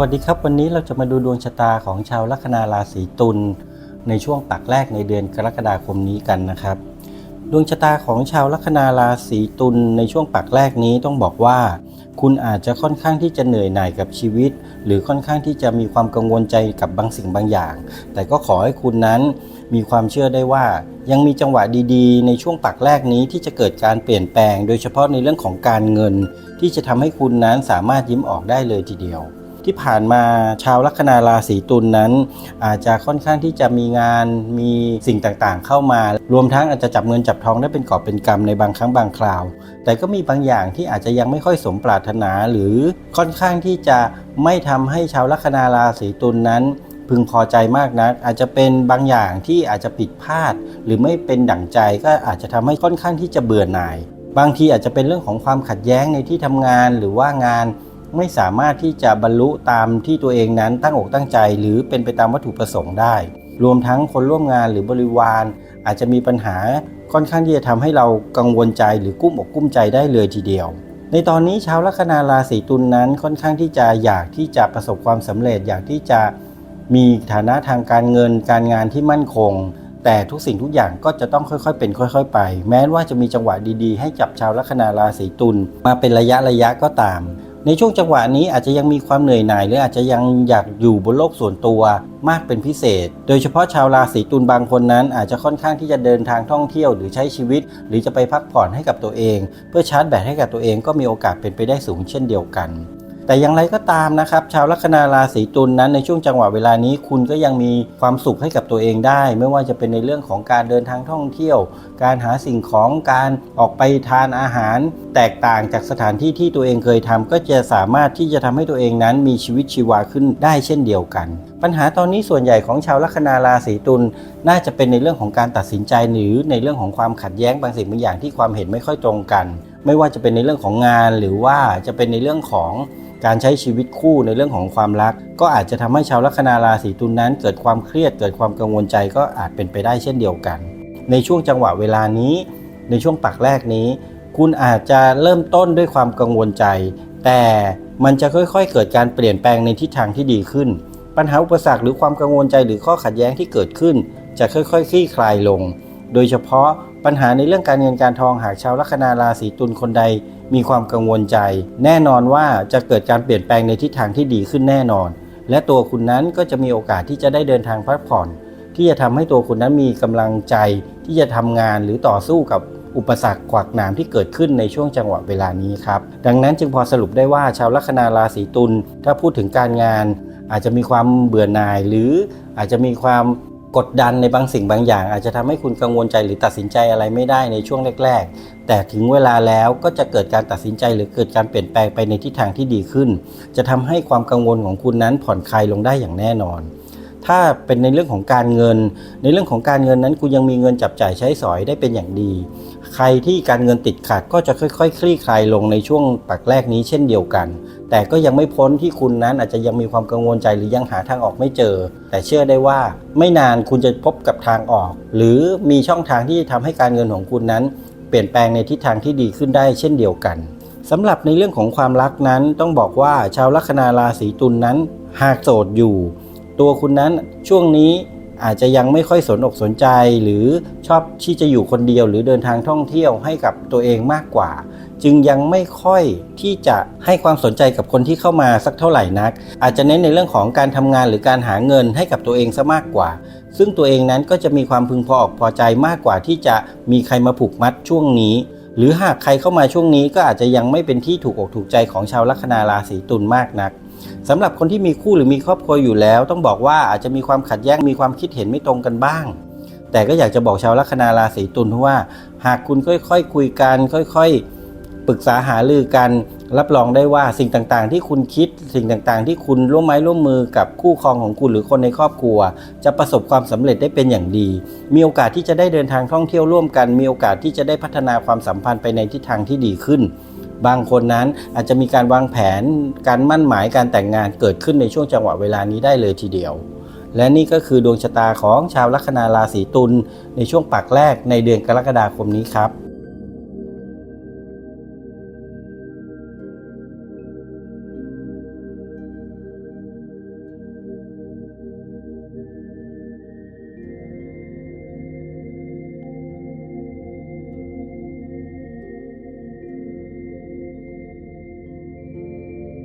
วัสดีครับ วันนี้เราจะมาดูดวงชะตาของชาวลัคนาราศีตุลในช่วงปักแรกในเดือนกรกฎาคมนี้กันนะครับ ดวงชะตาของชาวลัคนาราศีตุลในช่วงปักแรกนี้ต้องบอกว่า คุณอาจจะค่อนข้างที่จะเหนื่อยหน่ายกับชีวิต หรือค่อนข้างที่จะมีความกังวลใจกับบางสิ่งบางอย่าง แต่ก็ขอให้คุณนั้นมีความเชื่อได้ว่า ยังมีจังหวะดีๆ ในช่วงปักแรกนี้ที่จะเกิดการเปลี่ยนแปลง โดยเฉพาะในเรื่องของการเงิน ที่จะทำให้คุณนั้นสามารถยิ้มออกได้เลยทีเดียว ที่ผ่านมาชาวลัคนาราศีตุลนนั้น อาจจะค่อนข้างที่จะมีงานมีสิ่งต่างๆ เข้ามา รวมทั้งอาจจะจับเงินจับทองได้เป็นกอบเป็นกำในบางครั้งบางคราว แต่ก็มีบางอย่างที่อาจจะยังไม่ค่อยสมปรารถนาหรือค่อนข้างที่จะไม่ทำให้ชาวลัคนาราศีตุลนนั้นพึงพอใจมากนัก อาจจะเป็นบางอย่างที่อาจจะผิดพลาด หรือไม่เป็นดั่งใจก็อาจจะทำให้ค่อนข้างที่จะเบื่อหน่าย บางทีอาจจะเป็นเรื่องของความขัดแย้งในที่ทำงานหรือว่างาน ไม่สามารถที่จะบรรลุตามที่ตัวเองนั้นตั้งอกตั้งใจ หรือเป็นไปตามวัตถุประสงค์ได้ รวมทั้งคนร่วมงานหรือบริวาร อาจจะมีปัญหาค่อนข้างที่จะทำให้เรากังวลใจหรือกุ้มอกกุ้มใจได้เลยทีเดียว ในตอนนี้ชาวลัคนาราศีตุลนนั้นค่อนข้างที่จะอยากที่จะประสบความสำเร็จอยากที่จะมีฐานะทางการเงินการงานที่มั่นคง แต่ทุกสิ่งทุกอย่างก็จะต้องค่อยๆ เป็นค่อย ๆ ไป แม้ว่าจะมีจังหวะดีๆ ให้จับชาวลัคนาราศีตุลมาเป็นระยะระยะก็ตาม ในช่วงจังหวะนี้อาจจะยังมีความเหนื่อยหน่ายหรืออาจจะยังอยากอยู่บนโลกส่วนตัวมากเป็นพิเศษ โดยเฉพาะชาวราศีตุลบางคนนั้น อาจจะค่อนข้างที่จะเดินทางท่องเที่ยวหรือใช้ชีวิต หรือจะไปพักผ่อนให้กับตัวเอง เพื่อชาร์จแบตให้กับตัวเองก็มีโอกาสเป็นไปได้สูงเช่นเดียวกัน แต่อย่างไรก็ตามนะครับ ชาวลัคนาราศีตุลนนั้นในช่วงจังหวะเวลานี้ คุณก็ยังมีความสุขให้กับตัวเองได้ ไม่ว่าจะเป็นในเรื่องของการเดินทางท่องเที่ยว การหาสิ่งของการออกไปทานอาหาร แตกต่างจากสถานที่ที่ตัวเองเคยทำก็จะสามารถที่จะทำให้ตัวเองนั้นมีชีวิตชีวาขึ้นได้เช่นเดียวกัน ปัญหาตอนนี้ส่วนใหญ่ของชาวลัคนาราศีตุลน่าจะเป็นในเรื่องของการตัดสินใจหรือในเรื่องของความขัดแย้งบางสิ่งบางอย่างที่ความเห็นไม่ค่อยตรงกัน ไม่ว่าจะเป็นในเรื่องของงานหรือว่าจะเป็นในเรื่องของ การใช้ชีวิตคู่ในเรื่องของความรัก ก็อาจจะทำให้ชาวลัคนาราศีตุลนนั้น เกิดความเครียดเกิดความกังวลใจก็อาจเป็นไปได้เช่นเดียวกัน ในช่วงจังหวะเวลานี้ ในช่วงปักแรกนี้ คุณอาจจะเริ่มต้นด้วยความกังวลใจ แต่มันจะค่อยๆ เกิดการเปลี่ยนแปลงในทิศทางที่ดีขึ้น ปัญหาอุปสรรคหรือความกังวลใจหรือข้อขัดแย้งที่เกิดขึ้น จะค่อยๆคลี่คลายลง โดยเฉพาะ ปัญหาในเรื่องการเงินการทองหากชาวลัคนาราศีตุลคนใดมีความกังวลใจ แน่นอนว่าจะเกิดการเปลี่ยนแปลงในทิศทางที่ดีขึ้นแน่นอน และตัวคุณนั้นก็จะมีโอกาสที่จะได้เดินทางพักผ่อน ที่จะทำให้ตัวคุณนั้นมีกำลังใจที่จะทำงานหรือต่อสู้กับอุปสรรคขวากหนามที่เกิดขึ้นในช่วงจังหวะเวลานี้ครับ ดังนั้นจึงพอสรุปได้ว่าชาวลัคนาราศีตุลถ้าพูดถึงการงาน อาจจะมีความเบื่อหน่ายหรืออาจจะมีความ กดดันในบางสิ่งบางอย่าง อาจจะทำให้คุณกังวลใจหรือตัดสินใจอะไรไม่ได้ในช่วงแรก ๆ แต่ถึงเวลาแล้วก็จะเกิดการตัดสินใจหรือเกิดการเปลี่ยนแปลงไปในทิศทางที่ดีขึ้น จะทำให้ความกังวลของคุณนั้นผ่อนคลายลงได้อย่างแน่นอน ถ้าเป็นในเรื่องของการเงิน ในเรื่องของการเงินนั้นคุณยังมีเงินจับจ่ายใช้สอยได้เป็นอย่างดี ใครที่การเงินติดขัดก็จะค่อย ๆ คลี่คลายลงในช่วงปักแรกนี้เช่นเดียวกัน แต่ก็ยังไม่พ้นที่คุณนั้นอาจจะยังมีความกังวลใจหรือยังหาทางออกไม่เจอ แต่เชื่อได้ว่าไม่นานคุณจะพบกับทางออก หรือมีช่องทางที่จะทำให้การเงินของคุณนั้น เปลี่ยนแปลงในทิศทางที่ดีขึ้นได้เช่นเดียวกันสำหรับในเรื่องของความรักนั้นต้องบอกว่าชาวลัคนาราศีตุลนนั้น หากโสดอยู่ ตัวคุณนั้นช่วงนี้อาจจะยังไม่ค่อยสนอกสนใจ หรือชอบที่จะอยู่คนเดียว หรือเดินทางท่องเที่ยวให้กับตัวเองมากกว่า จึงยังไม่ค่อยที่จะให้ความสนใจกับคนที่เข้ามาสักเท่าไหร่นัก อาจจะเน้นในเรื่องของการทำงานหรือการหาเงินให้กับตัวเองซะมากกว่า ซึ่งตัวเองนั้นก็จะมีความพึงพออกพอใจมากกว่าที่จะมีใครมาผูกมัดช่วงนี้หรือหากใครเข้ามาช่วงนี้ก็อาจจะยังไม่เป็นที่ถูกอกถูกใจของชาวลัคนาราศีตุลมากนัก สำหรับคนที่มีคู่หรือมีครอบครัวอยู่แล้ว ต้องบอกว่าอาจจะมีความขัดแย้งมีความคิดเห็นไม่ตรงกันบ้าง แต่ก็อยากจะบอกชาวลัคนาราศีตุลว่า หากคุณค่อยๆคคุยกัน ค่อยๆปรึกษาหารือกัน รับรองได้ว่าสิ่งต่างๆ ที่คุณคิดสิ่งต่างๆ ที่คุณร่วมไม้ร่วมมือกับคู่ครองของคุณหรือคนในครอบครัว จะประสบความสำเร็จได้เป็นอย่างดี มีโอกาสที่จะได้เดินทางท่องเที่ยวร่วมกัน มีโอกาสที่จะได้พัฒนาความสัมพันธ์ไปในทิศทางที่ดีขึ้น บางคนนั้นอาจจะมีการวางแผนการมั่นหมายการแต่งงานเกิดขึ้นในช่วงจังหวะเวลานี้ได้เลยทีเดียว และนี่ก็คือดวงชะตาของชาวลัคนาราศีตุลในช่วงปักแรกในเดือนกรกฎาคมนี้ครับ